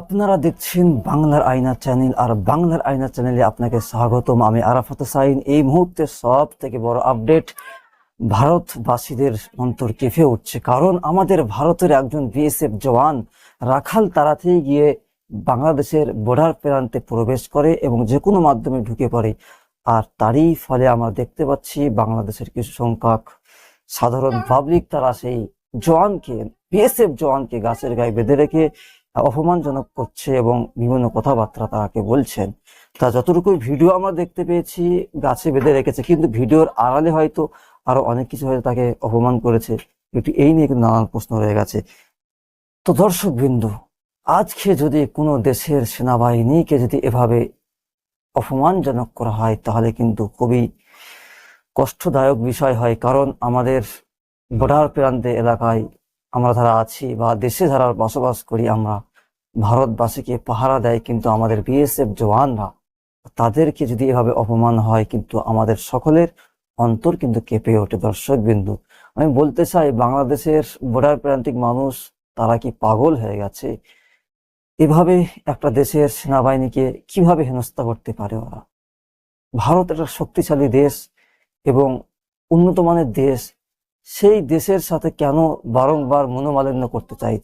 আপনারা দেখছেন বাংলার আয়না চ্যানেল, আর বাংলার আয়না চ্যানেলে আপনাকে স্বাগতম। আমি আরাফাত সাইন। এই মুহূর্তে সব থেকে বড় আপডেট ভারতবাসীদের অন্তর কেঁপে উঠছে। কারণ আমাদের ভারতের একজন বিএসএফ জওয়ান রাখাল তাড়াতেই গিয়ে বাংলাদেশের বর্ডার প্রান্তে প্রবেশ করে এবং যে কোনো মাধ্যমে ঢুকে পড়ে। আর তারই ফলে আমরা দেখতে পাচ্ছি বাংলাদেশের কিছু সংখ্যক সাধারণ পাবলিক তারা সেই জওয়ানকে, বিএসএফ জওয়ানকে গাছের গায়ে বেঁধে রেখে অপমানজনক করছে এবং বিভিন্ন কথাবার্তা তাকে বলছেন। তা যতটুকু ভিডিও আমরা দেখতে পেয়েছি, গাছে বেঁধে রেখেছে, কিন্তু ভিডিওর আড়ালে হয়তো আরও অনেক কিছু হয়তো তাকে অপমান করেছে। একটু এই নিয়ে কিন্তু নানান প্রশ্ন রয়ে গেছে। তো দর্শক বিন্দু আজকে যদি কোনো দেশের সেনাবাহিনীকে যদি এভাবে অপমানজনক করা হয়, তাহলে কিন্তু খুবই কষ্টদায়ক বিষয় হয়। কারণ আমাদের বর্ডার প্রান্তে এলাকায় আমরা যারা আছি বা দেশে যারা বসবাস করি, আমরা ভারতবাসীকে পাহারা দেয়, কিন্তু আমাদের বিএসএফ জওয়ানরা তাদেরকে যদি এভাবে অপমান হয়, কিন্তু আমাদের সকলের অন্তর কিন্তু কেঁপে ওঠে। দর্শক বিন্দু আমি বলতে চাই, বাংলাদেশের বর্ডার প্রান্তিক মানুষ তারা কি পাগল হয়ে গেছে? এভাবে একটা দেশের সেনাবাহিনীকে কীভাবে হেনস্থা করতে পারে ওরা? ভারত একটা শক্তিশালী দেশ এবং উন্নত মানের দেশ সেই দেশের সাথে কেন বারংবার মনোমালিন্য করতে চাই